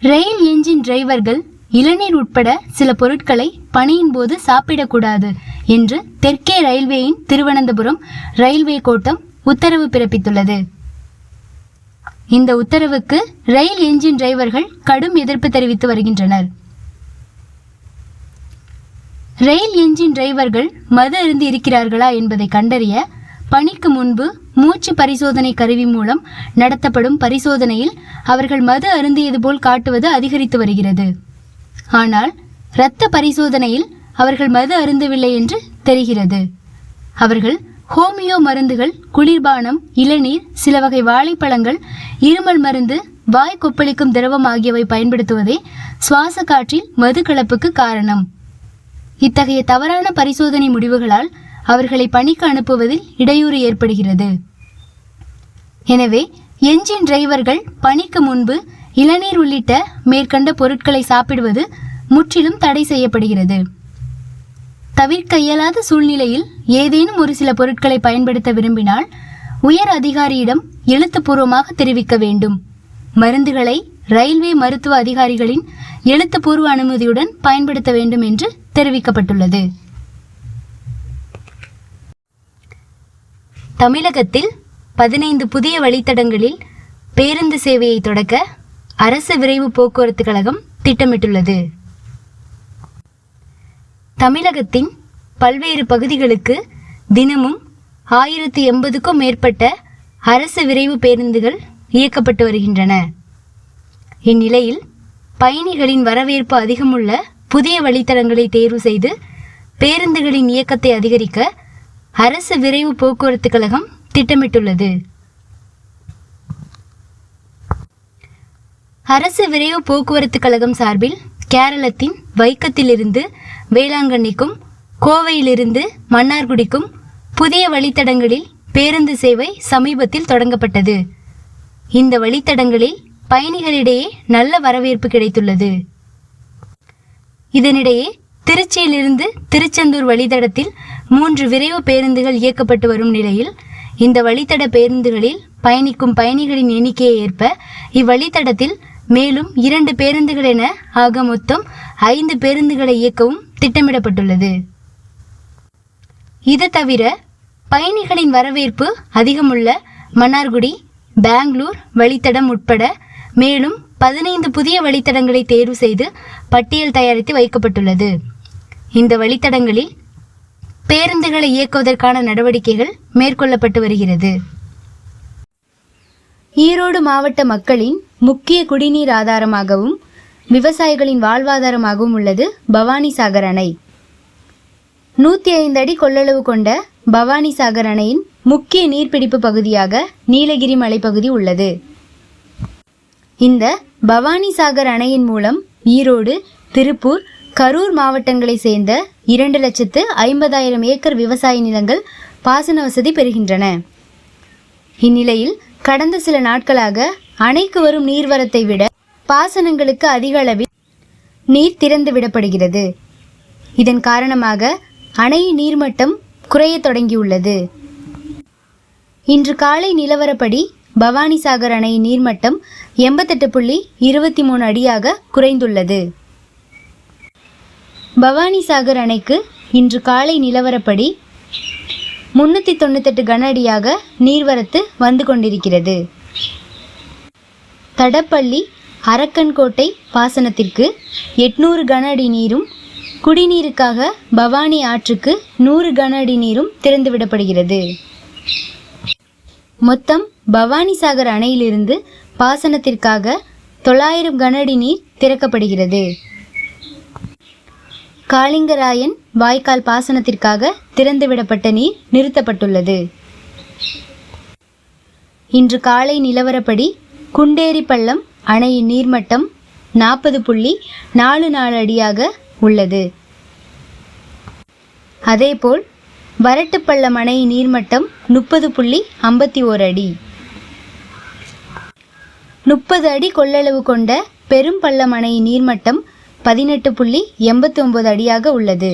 ரயில் engine டிரைவர்கள் இளநீர் உட்பட சில பொருட்களை பணியின் போது சாப்பிடக்கூடாது என்று தெற்கே ரயில்வேயின் திருவனந்தபுரம் ரயில்வே கோட்டம் உத்தரவு பிறப்பித்துள்ளது. இந்த உத்தரவுக்கு ரயில் என்ஜின் டிரைவர்கள் கடும் எதிர்ப்பு தெரிவித்து வருகின்றனர். ரயில் என்ஜின் டிரைவர்கள் மது அருந்தி இருக்கிறார்களா என்பதை கண்டறிய பணிக்கு முன்பு மூச்சு பரிசோதனை கருவி மூலம் நடத்தப்படும் பரிசோதனையில் அவர்கள் மது அருந்தியது போல் காட்டுவது அதிகரித்து வருகிறது. ஆனால் இரத்த பரிசோதனையில் அவர்கள் மது அருந்தவில்லை என்று தெரிகிறது. அவர்கள் ஹோமியோ மருந்துகள் குளிர்பானம் இளநீர் சில வகை வாழைப்பழங்கள் இருமல் மருந்து வாய் கொப்பளிக்கும் திரவம் ஆகியவை பயன்படுத்துவதே சுவாச காற்றில் மது கலப்புக்கு காரணம். இத்தகைய தவறான பரிசோதனை முடிவுகளால் அவர்களை பணிக்கு அனுப்புவதில் இடையூறு ஏற்படுகிறது. எனவே என்ஜின் டிரைவர்கள் பணிக்கு முன்பு இளநீர் உள்ளிட்ட மேற்கண்ட பொருட்களை சாப்பிடுவது முற்றிலும் தடை செய்யப்படுகிறது. தவிர்க்க இயலாத சூழ்நிலையில் ஏதேனும் ஒரு சில பொருட்களை பயன்படுத்த விரும்பினால் உயர் அதிகாரியிடம் எழுத்துப்பூர்வமாக தெரிவிக்க வேண்டும். மருந்துகளை ரயில்வே மருத்துவ அதிகாரிகளின் எழுத்துப்பூர்வ அனுமதியுடன் பயன்படுத்த வேண்டும் என்று தெரிவிக்கப்பட்டுள்ளது. தமிழகத்தில் பதினைந்து புதிய வழித்தடங்களில் பேருந்து சேவையை தொடக்க அரசு விரைவு போக்குவரத்து கழகம் திட்டமிட்டுள்ளது. தமிழகத்தின் பல்வேறு பகுதிகளுக்கு தினமும் ஆயிரத்தி எண்பதுக்கும் மேற்பட்ட அரசு விரைவு பேருந்துகள் இயக்கப்பட்டு வருகின்றன. இந்நிலையில் பயணிகளின் வரவேற்பு அதிகமுள்ள புதிய வழித்தடங்களை தேர்வு செய்து பேருந்துகளின் இயக்கத்தை அதிகரிக்க அரசு விரைவு போக்குவரத்து கழகம் திட்டமிட்டுள்ளது. அரசு விரைவு போக்குவரத்து கழகம் சார்பில் கேரளத்தின் வைக்கத்திலிருந்து வேளாங்கண்ணிக்கும் கோவையிலிருந்து மன்னார்குடிக்கும் புதிய வழித்தடங்களில் பேருந்து சேவை சமீபத்தில் தொடங்கப்பட்டது. இந்த வழித்தடங்களில் பயணிகளிடையே நல்ல வரவேற்பு கிடைத்துள்ளது. இதனிடையே திருச்சியிலிருந்து திருச்செந்தூர் வழித்தடத்தில் மூன்று விரைவு பேருந்துகள் இயக்கப்பட்டு வரும் நிலையில் இந்த வழித்தட பேருந்துகளில் பயணிக்கும் பயணிகளின் எண்ணிக்கையை ஏற்ப இவ்வழித்தடத்தில் மேலும் இரண்டு பேருந்துகள் என ஆக மொத்தம் ஐந்து பேருந்துகளை இயக்கவும் திட்டமிடப்பட்டுள்ளது. இது தவிர பயணிகளின் வரவேற்பு அதிகமுள்ள மன்னார்குடி பெங்களூர் வழித்தடம் உட்பட மேலும் பதினைந்து புதிய வழித்தடங்களை தேர்வு செய்து பட்டியல் தயாரித்து வைக்கப்பட்டுள்ளது. இந்த வழித்தடங்களில் பேருந்துகளை இயக்குவதற்கான நடவடிக்கைகள் மேற்கொள்ளப்பட்டு வருகிறது. ஈரோடு மாவட்ட மக்களின் முக்கிய குடிநீர் ஆதாரமாகவும் விவசாயிகளின் வாழ்வாதாரமாகவும் உள்ளது பவானி சாகர் அணை. நூற்றி ஐந்து அடி கொள்ளளவு கொண்ட பவானி சாகர் அணையின் முக்கிய நீர்பிடிப்பு பகுதியாக நீலகிரி மலைப்பகுதி உள்ளது. இந்த பவானி சாகர் அணையின் மூலம் ஈரோடு திருப்பூர் கரூர் மாவட்டங்களை சேர்ந்த இரண்டு லட்சத்து ஐம்பதாயிரம் ஏக்கர் விவசாய நிலங்கள் பாசன வசதி பெறுகின்றன. இந்நிலையில் கடந்த சில நாட்களாக அணைக்கு வரும் நீர்வரத்தை விட பாசனங்களுக்கு அதிக அளவில் நீர் திறந்து விடப்படுகிறது. இதன் காரணமாக அணையின் நீர்மட்டம் குறைய தொடங்கியுள்ளது. இன்று காலை நிலவரப்படி பவானிசாகர் அணையின் நீர்மட்டம் எண்பத்தெட்டு புள்ளி இருபத்தி மூணு அடியாக குறைந்துள்ளது. பவானிசாகர் அணைக்கு இன்று காலை நிலவரப்படி முன்னூற்றி தொண்ணூத்தெட்டு கன அடியாக நீர்வரத்து வந்து கொண்டிருக்கிறது. தடப்பள்ளி அரக்கன்கோட்டை பாசனத்திற்கு எட்நூறு கன அடி நீரும் குடிநீருக்காக பவானி ஆற்றுக்கு நூறு கன அடி நீரும் திறந்துவிடப்படுகிறது மொத்தம் பவானிசாகர் அணையிலிருந்து பாசனத்திற்காக தொள்ளாயிரம் கன அடி நீர் திறக்கப்படுகிறது. காளிங்கராயன் வாய்க்கால் பாசனத்திற்காக திறந்துவிடப்பட்ட நீர் நிறுத்தப்பட்டுள்ளது. இன்று காலை நிலவரப்படி குண்டேரி பள்ளம் அணையின் நீர்மட்டம் நாற்பது புள்ளி நாலு நாலு அடியாக உள்ளது. அதேபோல் வரட்டுப்பள்ளம் அணையின் நீர்மட்டம் முப்பது புள்ளி ஐம்பத்தி ஓர் அடி. முப்பது அடி கொள்ளளவு கொண்ட பெரும் பள்ளம் அணையின் நீர்மட்டம் பதினெட்டு புள்ளி எண்பத்தி ஒன்பது அடியாக உள்ளது.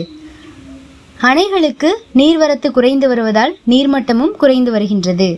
அணைகளுக்கு நீர்வரத்து குறைந்து வருவதால் நீர்மட்டமும் குறைந்து வருகின்றது.